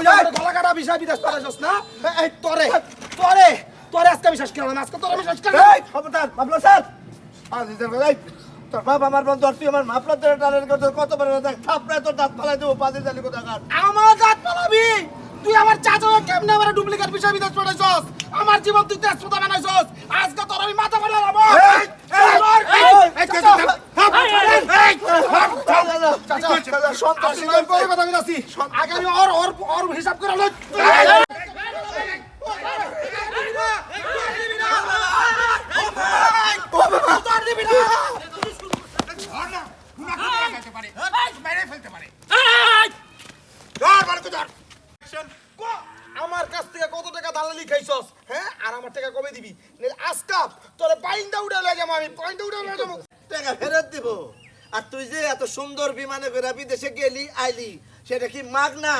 আমার গলা কাটা বিষয় বিদেশ পাঠাইছস না? এই তরে! তরে! তরে আজকে বিশ্বাস করলাম আজকে তোরে বিশ্বাস করলাম এই খবরদার মাপলা স্যার আজ ইজার ভাই তোর বাপ আমার বন্ধু আর তুই আমার মাপলা ধরে করতে কত বড় দেখ থাপড়ায় তোর দাঁত ফালাই দেবো পাঁচে জানি কোথা কার? আমার দাঁত পালাবি তুই আমার চাচা কেমনে আমার ডুপ্লিকেট বিষয় বিদেশ পাঠাইছস আমার জীবন তুই তেজপুতা বানাইছস আজকে তোর আমি মাথা মারি লাভ এই, এই, সন্ত্রাসী কথা বলছি আগে ওর ওর ওর হিসাব করে লই। আমার কাছ থেকে কত টাকা দালালি খাইছস? হ্যাঁ? আর আমার টাকা কবে দিবি? আজকা তোরে বাইন্দা উড়ে লাগে আমি। বাইন্দা উড়ে লাগে টাকা ফেরত দিব। আর তুই যে এত সুন্দর বিমানে করে বিদেশে গেলি, আইলি, সেটা কি মাগ না?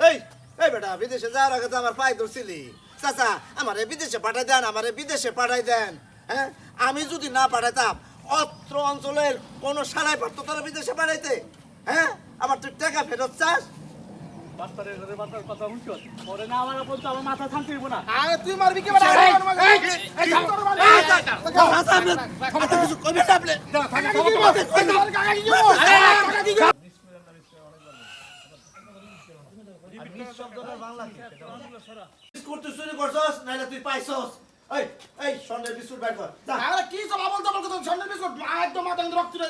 এই এই বেটা, বিদেশে যাওয়ার আগে তো আমার পায়ে ধরছিলি। চাচা, আমারে বিদেশে পাঠাই দেন, আমারে বিদেশে পাঠাই দেন হ্যাঁ? আমি যদি না পাঠাইতাম অত্র অঞ্চলের কোনো সারাই পারতো তোরা বিদেশে পাঠাইতে হ্যাঁ? আমার তুই টাকা ফেরত চাস? বাচ্চাদের ঘরে বাচ্চার কথা শুনছো পরে না আমার বলতো আমার মাথা শান্তি দিব না আরে তুই মারবি কি আপনি কিছু করবেন না আপনি? তুই পাইছস এই এই সন্ধ্যের বিস্কুট বের কর কি সব সামনে বিস্কুট একদম মাথা রক্ত চলে